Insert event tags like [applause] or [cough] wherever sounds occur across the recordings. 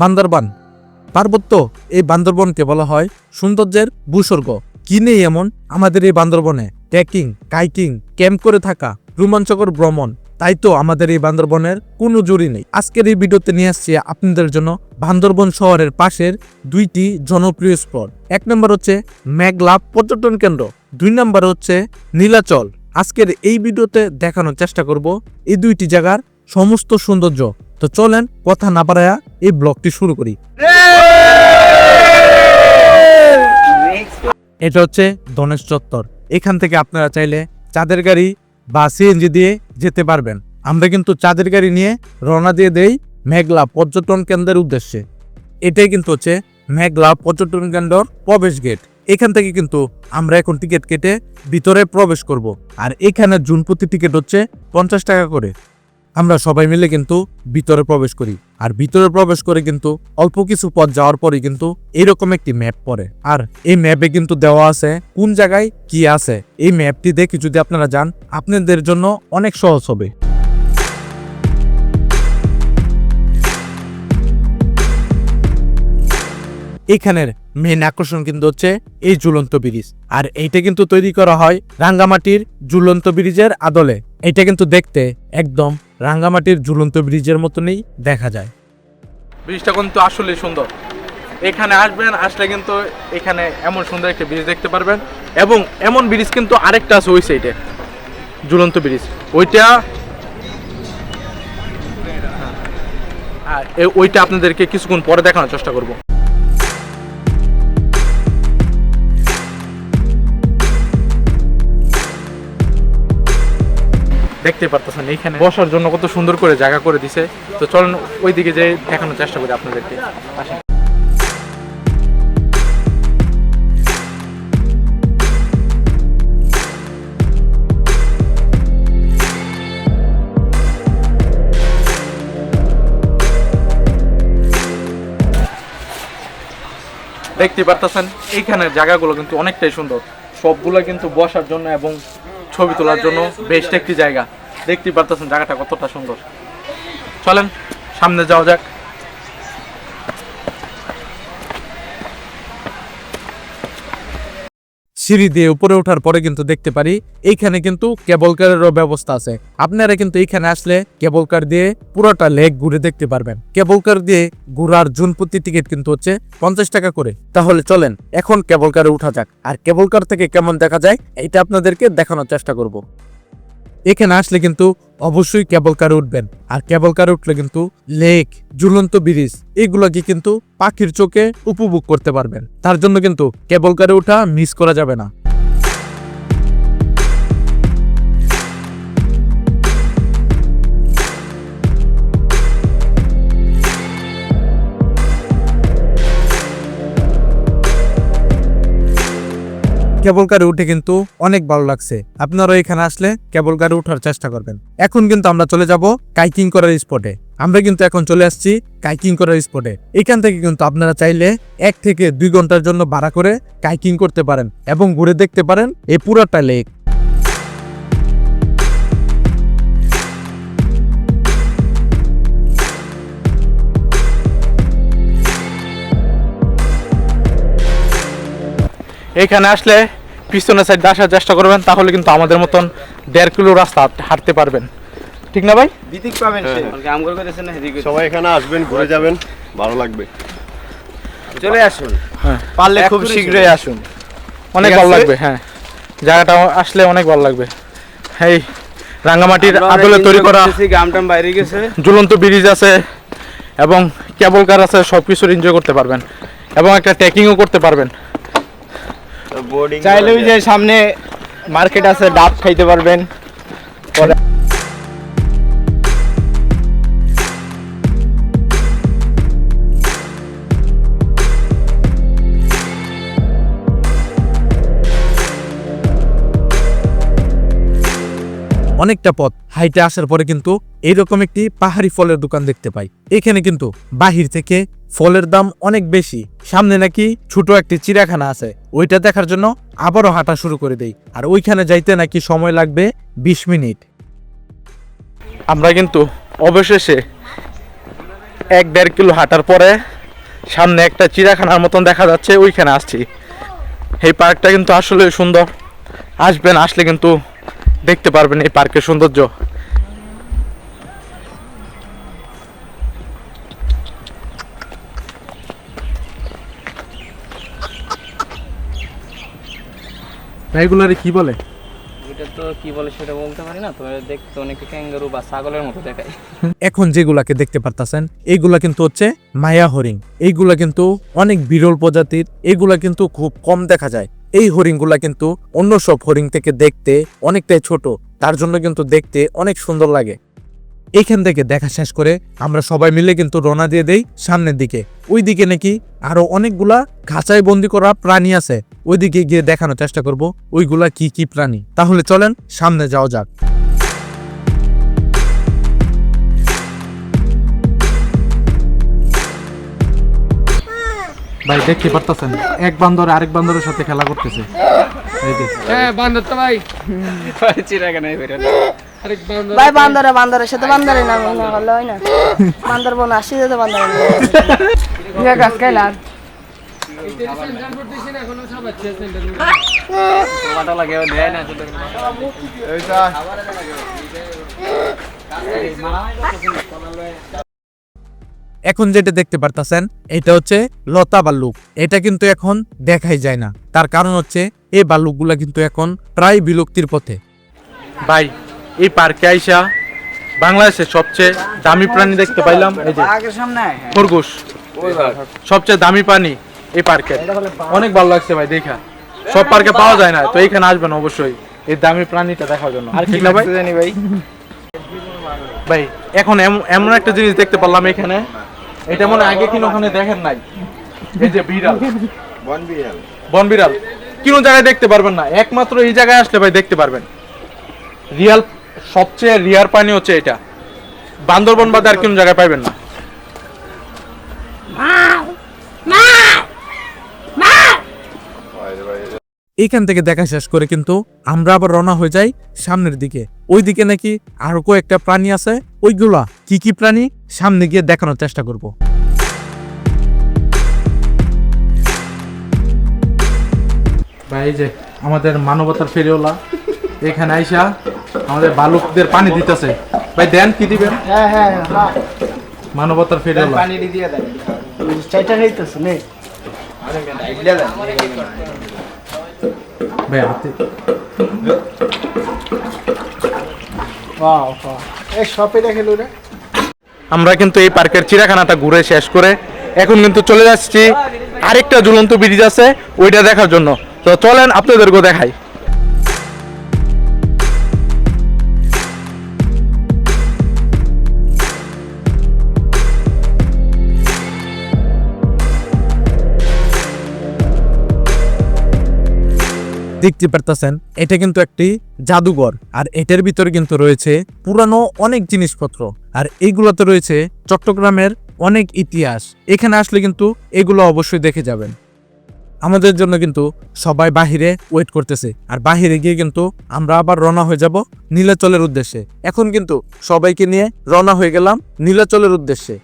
বান্দরবান। পার্বত্য এই বান্দরবনকে বলা হয় সৌন্দর্যের ভূস্বর্গ। কি নেই এমন? আমাদের এই বান্দরবনে ট্রেকিং, কাইকিং, ক্যাম্প করে থাকা রোমাঞ্চকর ভ্রমণ। তাই তো আমাদের এই বান্দরবনের কোনো জুড়ি নেই। আজকের এই ভিডিওতে নিয়ে আসছি আপনাদের জন্য বান্দরবন শহরের পাশের দুইটি জনপ্রিয় স্পট। এক নম্বর হচ্ছে মেঘলা পর্যটন কেন্দ্র। দুই নম্বর হচ্ছে নীলাচল। আজকের এই ভিডিওতে দেখানোর চেষ্টা করব এই দুইটি জায়গার সমস্ত সৌন্দর্য। তো চলেন কথা না পারায়া এই ব্লগটি শুরু করি। এটা হচ্ছে ধনেশ চত্বর। এখান থেকে আপনারা চাইলে চাঁদের গাড়ি বা সিএনজি দিয়ে যেতে পারবেন। আমরা কিন্তু চাঁদের গাড়ি নিয়ে রওনা দিয়ে দেই মেঘলা পর্যটন কেন্দ্রের উদ্দেশ্যে। এটাই কিন্তু হচ্ছে মেঘলা পর্যটন কেন্দ্রর প্রবেশ গেট এখান থেকে কিন্তু আমরা এখন টিকিট কেটে ভিতরে প্রবেশ করব। আর এখানে জুন প্রতি টিকিট হচ্ছে পঞ্চাশ টাকা করে। আমরা সবাই মিলে কিন্তু ভিতরে প্রবেশ করি। আর ভিতরে প্রবেশ করে কিন্তু অল্প কিছু পথ যাওয়ার পরে কিন্তু এরকম একটি ম্যাপ পড়ে। আর এই ম্যাপে কিন্তু দেওয়া আছে কোন জায়গায় কি আছে। এই ম্যাপটি দেখে যদি আপনারা যান, আপনাদের জন্য অনেক সহজ হবে। এখানের মেন আকর্ষণ কিন্তু হচ্ছে এই ঝুলন্ত ব্রিজ। আর এইটা কিন্তু তৈরি করা হয় রাঙ্গামাটির ঝুলন্ত ব্রিজের আদলে। এটা কিন্তু দেখতে একদম রাঙ্গামাটির ঝুলন্ত ব্রিজের মতনই দেখা যায়। ব্রিজটা কিন্তু আসলে সুন্দর। এখানে আসবেন, আসলে কিন্তু এখানে এমন সুন্দর একটা ব্রিজ দেখতে পারবেন। এবং এমন ব্রিজ কিন্তু আরেকটা আছে ওই সাইডে ঝুলন্ত ব্রিজ। ওইটা ওইটা আপনাদেরকে কিছুক্ষণ পরে দেখানোর চেষ্টা করব। দেখতে পারতেছেন এইখানে। বসার জন্য কত সুন্দর করে জায়গা করে দিছে। তো চলুন ওই দিকে যে দেখানোর চেষ্টা করি আপনাদেরকে। আসেন। দেখতে পারতেছেন, এইখানের জায়গাগুলো কিন্তু অনেকটাই সুন্দর। সবগুলো কিন্তু বসার জন্য এবং ছবি তোলার জন্য বেস্ট একটি জায়গা। দেখতে পারতেছেন জায়গাটা কতটা সুন্দর। চলেন, সামনে যাওয়া যাক। সিঁড়ি দিয়ে উপরে ওঠার পরে কিন্তু দেখতে পারি, এইখানে কিন্তু কেবল কারেরও ব্যবস্থা আছে। আপনারা কিন্তু এইখানে আসলে কেবল কার দিয়ে পুরোটা লেক ঘুরে দেখতে পারবেন। কেবল কার দিয়ে ঘোরার জুন প্রতি টিকিট কিন্তু হচ্ছে পঞ্চাশ টাকা করে। তাহলে চলেন, এখন কেবল কারে উঠা যাক। আর কেবল কার থেকে কেমন দেখা যায় এটা আপনাদেরকে দেখানোর চেষ্টা করব। এখানে আসলে কিন্তু অবশ্যই কেবল কারে উঠবেন। আর কেবল কারে উঠলে কিন্তু লেক ঝুলন্ত ব্রিজ এগুলোকে কিন্তু পাখির চোখে উপভোগ করতে পারবেন। তার জন্য কিন্তু কেবল কারে ওঠা মিস করা যাবে না। কেবল কারে উঠে কিন্তু অনেক ভালো লাগছে। আপনারা এখানে আসলে কেবল কারে উঠার চেষ্টা করবেন। এখন কিন্তু আমরা চলে যাব কাইকিং করার স্পটে আমরা কিন্তু এখন চলে আসছি কাইকিং করার স্পটে এখান থেকে কিন্তু আপনারা চাইলে এক থেকে দুই ঘণ্টার জন্য ভাড়া করে কাইকিং করতে পারেন এবং ঘুরে দেখতে পারেন এই পুরাটা লেক এখানে আসলে পিছনের সাইড আসার চেষ্টা করবেন তাহলে কিন্তু আমাদের মতন দেড় কিলো রাস্তা হাঁটতে পারবেন। ঠিক না ভাই? দিদিক পাবেন সবাই এখানে আসবেন ঘুরে যাবেন ভালো লাগবে। চলে আসুন। পারলে খুব শীঘ্রই আসুন। অনেক ভালো লাগবে হ্যাঁ। জায়গাটা আসলে অনেক ভালো লাগবে। এই রাঙ্গামাটির আদলে তৈরি করা করতেছি, গাম টাম বাইরে গেছে। ঝুলন্ত ব্রিজ আছে এবং কেবল কার আছে সব কিছুর এনজয় করতে পারবেন। এবং একটা ট্রেকিংও করতে পারবেন। বোর্ডিং চাইলে ওই যে সামনে মার্কেট আছে ডাব খাইতে পারবেন। অনেকটা পথ। হাইটে আসার পরে কিন্তু এইরকম একটি পাহাড়ি ফলের দোকান দেখতে পাই। এখানে কিন্তু বাহির থেকে ফলের দাম অনেক বেশি। সামনে নাকি ছোট একটি চিড়িয়াখানা আছে। ওইটা দেখার জন্য আবারও হাঁটা শুরু করে দেই। আর ওইখানে যাইতে নাকি সময় লাগবে বিশ মিনিট। আমরা কিন্তু অবশেষে এক দেড় কিলো হাঁটার পরে সামনে একটা চিড়াখানার মতন দেখা যাচ্ছে, ওইখানে আসছি। এই পার্কটা কিন্তু আসলে সুন্দর। আসবেন, আসলে কিন্তু দেখতে পারবেন এই পার্কের সৌন্দর্য। এগুলারে কি বলে? এটা তো কি বলে সেটা বলতে পারি না দেখতে অনেকে ক্যাঙ্গারু বা ছাগলের মতো দেখায়। এখন যেগুলাকে দেখতে পারতাছেন এইগুলা কিন্তু হচ্ছে মায়া হরিণ। এইগুলা কিন্তু অনেক বিরল প্রজাতির এগুলা কিন্তু খুব কম দেখা যায়। এই হরিণগুলা কিন্তু অন্য সব হরিণ থেকে দেখতে অনেকটাই ছোট, তার জন্য কিন্তু দেখতে অনেক সুন্দর লাগে। এইখান থেকে দেখা শেষ করে আমরা সবাই মিলে কিন্তু রোনা দিয়ে দেই সামনের দিকে। ওই দিকে নাকি আরও অনেকগুলা খাঁচায় বন্দি করা প্রাণী আছে। ওইদিকে গিয়ে দেখানোর চেষ্টা করব, ওইগুলা কি কি প্রাণী। তাহলে চলেন সামনে যাওয়া যাক। ভাই দেখতে পারতেছেন? এক বান্দর আরেক বান্দরের সাথে খেলা করতেছে। এই যে। চিরাগানে বেরো ভাই। বান্দরে। বান্দরের সাথে বান্দরে না হলে হয় না। বান্দর বোন আসি যেতে বান্দরে গাছ খাইলাম লাগে এখন যেটা দেখতে পারতাছেন এটা হচ্ছে লতা ভাল্লুক এটা কিন্তু এখন দেখাই যায় না। তার কারণ হচ্ছে এই ভাল্লুকগুলা কিন্তু এখন প্রায় বিলুপ্তির পথে। ভাই এই পার্কে আইসা বাংলাদেশের সবচেয়ে দামি প্রাণী দেখতে পাইলাম এই যে খরগোশ। সবচেয়ে দামি প্রাণী এই পার্কে অনেক ভালো লাগছে ভাই দেখা। সব পার্কে পাওয়া যায় না তো এইখানে আসবেন অবশ্যই। এই দামি প্রাণীটা দেখার জন্য। আর ঠিক না ভাই ভাই। ভাই এখন এম- এমন একটা জিনিস দেখতে পারলাম এখানে। এটা মনে হয় আগে কিনো ওখানে দেখেন নাই। এই যে বিড়াল। বন বিড়াল। বন বিড়াল। কোনো জায়গায় দেখতে পারবেন না। একমাত্র এই জায়গায় আসলে ভাই দেখতে পারবেন। রিয়াল সবচেয়ে রিয়ার পানি হচ্ছে এটা। বান্দরবন বাদে আর কোনো জায়গায় পাইবেন না। এইখান থেকে দেখা শেষ করে কিন্তু আমরা আবার রওনা হয়ে যাই সামনের দিকে। ওই দিকে নাকি আরও কয়েকটা প্রাণী আছে। ওইগুলা কি কি প্রাণী? সামনে গিয়ে দেখানোর চেষ্টা করব। ভাই এই যে আমাদের মানবতার ফেরিওলা এখানে আইসা আমাদের বালুকদের পানি দিতেছে। ভাই দেন কি দিবেন? হ্যাঁ হ্যাঁ হ্যাঁ মানবতার ফেরিওলা পানি দিয়ে দেন। চাইটা খাইতেছ নে। ভাই হাতে। ওয়াও আমরা কিন্তু এই পার্কের চিড়াখানাটা ঘুরে শেষ করে এখন কিন্তু চলে যাচ্ছি। আরেকটা ঝুলন্ত ব্রিজ আছে, ওইটা দেখার জন্য। তো চলেন আপনাদেরকেও দেখাই। দেখতে পারতেছেন, এটা কিন্তু একটি জাদুঘর। আর এটার ভিতরে কিন্তু রয়েছে পুরানো অনেক জিনিসপত্র। আর এইগুলোতে রয়েছে চট্টগ্রামের অনেক ইতিহাস। এখানে আসলে কিন্তু এগুলো অবশ্যই দেখে যাবেন। আমাদের জন্য কিন্তু সবাই বাহিরে ওয়েট করতেছে। আর বাহিরে গিয়ে কিন্তু আমরা আবার রওনা হয়ে যাব নীলাচলের উদ্দেশ্যে। এখন কিন্তু সবাইকে নিয়ে রওনা হয়ে গেলাম নীলাচলের উদ্দেশ্যে।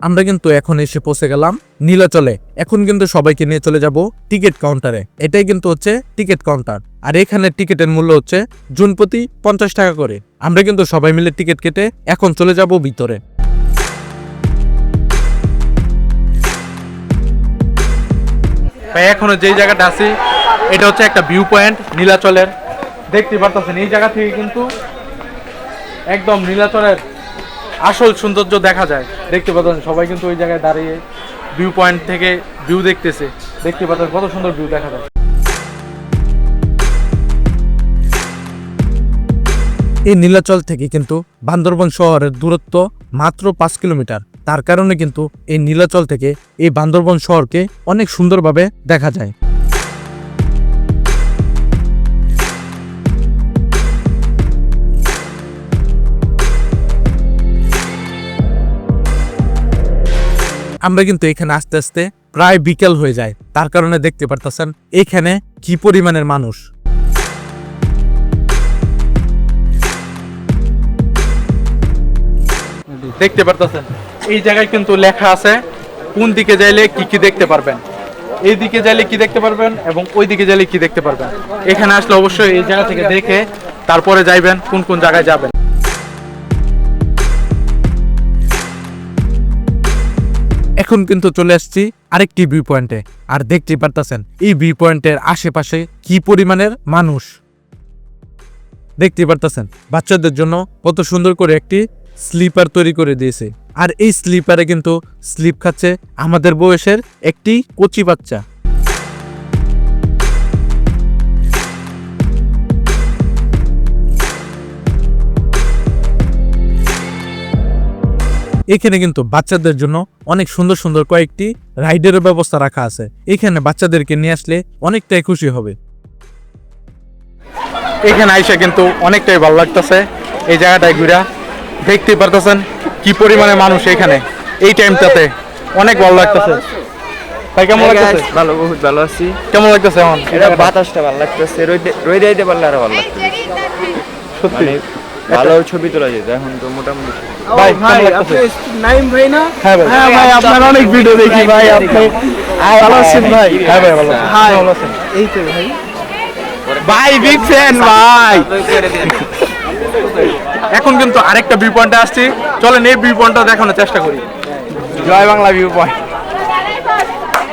আমরা কিন্তু এখন এসে পৌঁছে গেলাম নীলাচলে। এখন কিন্তু সবাইকে নিয়ে চলে যাব টিকিট কাউন্টারে। এটাই কিন্তু হচ্ছে টিকিট কাউন্টার। আর এখানে টিকিটের মূল্য হচ্ছে জুন প্রতি পঞ্চাশ টাকা করে। আমরা কিন্তু সবাই মিলে টিকিট কেটে এখন চলে যাব ভিতরে। এখনও যেই জায়গাটা আছি, এটা হচ্ছে একটা ভিউ পয়েন্ট নীলাচলের। দেখতে পারতেছেন, এই জায়গা থেকে কিন্তু একদম নীলাচলের আসল সৌন্দর্য দেখা যায়। দেখতে পাচ্ছেন, সবাই কিন্তু ওই জায়গায় দাঁড়িয়ে ভিউ পয়েন্ট থেকে ভিউ দেখতেছে। দেখতে পাচ্ছেন কত সুন্দর ভিউ দেখা যায়। এই নীলাচল থেকে কিন্তু বান্দরবন শহরের দূরত্ব মাত্র পাঁচ কিলোমিটার। তার কারণে কিন্তু এই নীলাচল থেকে এই বান্দরবন শহরকে অনেক সুন্দরভাবে দেখা যায়। আমরা কিন্তু এখানে আস্তে আস্তে প্রায় বিকেল হয়ে যায়। তার কারণে দেখতে পারতেছেন এখানে কি পরিমাণের মানুষ। দেখতে পারতেছেন? এই জায়গায় কিন্তু লেখা আছে, কোন দিকে যাইলে কি কি দেখতে পারবেন। এই দিকে যাইলে কি দেখতে পারবেন এবং ওই দিকে যাইলে কি দেখতে পারবেন। এখানে আসলে অবশ্যই এই জায়গা থেকে দেখে তারপরে যাইবেন কোন কোন জায়গায় যাবেন। এখন কিন্তু চলে আসছি আরেকটি ভিউ পয়েন্টে আর দেখতে পারতেছেন, এই ভিউ পয়েন্টের আশেপাশে কি পরিমাণের মানুষ? দেখতে পারতেছেন, বাচ্চাদের জন্য কত সুন্দর করে একটি স্লিপার তৈরি করে দিয়েছে। আর এই স্লিপারে কিন্তু স্লিপ খাচ্ছে আমাদের বয়সের একটি কচি বাচ্চা। এখানে কিন্তু বাচ্চাদের জন্য অনেক সুন্দর সুন্দর কয়েকটি রাইডের ব্যবস্থা রাখা আছে। এখানে বাচ্চাদেরকে নিয়ে আসলে অনেকটাই খুশি হবে। এখানে আইসা কিন্তু অনেকটাই ভালো লাগতেছে। এই জায়গাটায় ঘুরা। দেখতেই পারতেছেন কি পরিমাণে মানুষ এখানে। এই টাইমটাতে অনেক ভালো লাগতেছে। ভাই কেমন লাগতেছে? ভালো বহুত ভালো আছি। কেমন লাগতেছে এখন? এটা বাতাসটা ভালো লাগতেছে। রোদ দিতে পারলে আরও ভালো লাগতেছে। সত্যি? মানে ভালো ছবি তোলা যেত এখন তো মোটামুটি ভাই লাগতেছে? নাইম ভাই না? হ্যাঁ ভাই। হ্যাঁ ভাই আপনার অনেক ভিডিও দেখি ভাই আপনি ভালো আছেন ভাই? হ্যাঁ ভাই ভালো। হাই। ভালো আছেন। এই তো ভাই। ভাই বিগ ফ্যান [laughs] ভাই। এখন কিন্তু আরেকটা ভিউ পয়েন্টে আসছি। চলেন এই ভিউ পয়েন্টটা দেখানোর চেষ্টা করি। জয় বাংলা ভিউ পয়েন্ট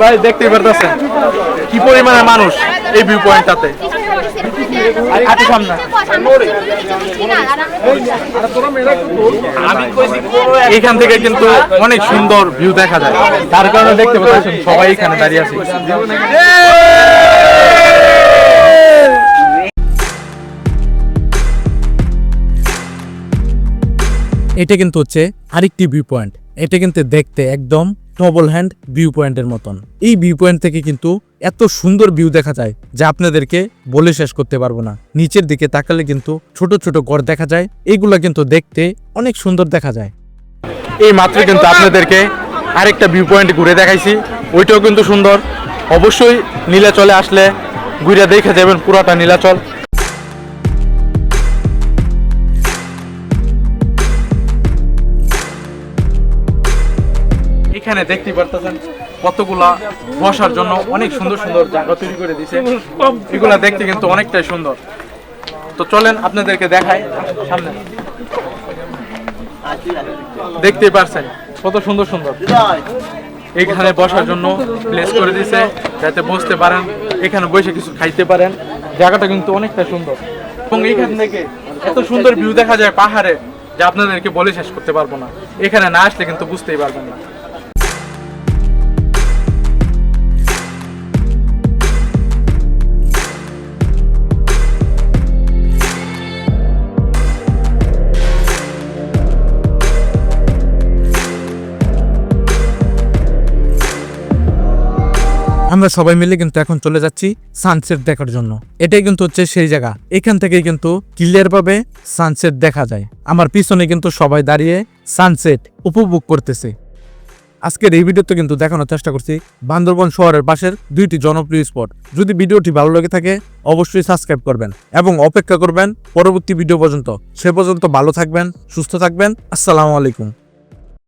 ভাই দেখতেই পারতেছেন। কি পরিমাণে মানুষ এই ভিউ পয়েন্টটাতে আচ্ছা সামনে। এখান থেকে কিন্তু অনেক সুন্দর ভিউ দেখা যায়। তার কারণে দেখতে পাচ্ছেন সবাই এখানে দাঁড়িয়ে আছে। এটা কিন্তু হচ্ছে আরেকটি ভিউ পয়েন্ট এটা কিন্তু দেখতে একদম ডবল হ্যান্ড ভিউ পয়েন্টের মতন। এই ভিউ পয়েন্ট থেকে কিন্তু এত সুন্দর ভিউ দেখা যায় যা আপনাদেরকে বলে শেষ করতে পারব না। নিচের দিকে তাকালে কিন্তু ছোট ছোট ঘর দেখা যায় এইগুলা কিন্তু দেখতে অনেক সুন্দর দেখা যায়। এই মাত্র কিন্তু আপনাদেরকে আরেকটা ভিউ পয়েন্ট ঘুরে দেখাইছি, ওইটাও কিন্তু সুন্দর। অবশ্যই নীলাচলে আসলে ঘুরে দেখে যাবেন পুরাটা নীলাচল। এখানে দেখতে পারতেছেন কতগুলা বসার জন্য অনেক সুন্দর সুন্দর জায়গা তৈরি করে দিছে এগুলা দেখতে কিন্তু অনেকটাই সুন্দর। তো চলেন আপনাদেরকে দেখাই সামনে। দেখতেই পারছেন কত সুন্দর সুন্দর। এখানে বসার জন্য প্লেস করে দিছে যাতে বসতে পারেন, এখানে বসে কিছু খাইতে পারেন। জায়গাটা কিন্তু অনেকটা সুন্দর। এবং এখান থেকে এত সুন্দর ভিউ দেখা যায় পাহাড়ে, যে আপনাদেরকে বলে শেষ করতে পারব না। এখানে না আসলে কিন্তু বুঝতেই পারবেন না। আমরা সবাই মিলে কিন্তু এখন চলে যাচ্ছি সানসেট দেখার জন্য। এটাই কিন্তু হচ্ছে সেই জায়গা। এখান থেকেই কিন্তু ক্লিয়ার ভাবে সানসেট দেখা যায়। আমার পিছনে কিন্তু সবাই দাঁড়িয়ে সানসেট উপভোগ করতেছে। আজকের এই ভিডিওতে কিন্তু দেখানোর চেষ্টা করছি বান্দরবন শহরের পাশের দুইটি জনপ্রিয় স্পট যদি ভিডিওটি ভালো লেগে থাকে, অবশ্যই সাবস্ক্রাইব করবেন এবং অপেক্ষা করবেন পরবর্তী ভিডিও পর্যন্ত। সে পর্যন্ত ভালো থাকবেন, সুস্থ থাকবেন। আসসালামু আলাইকুম।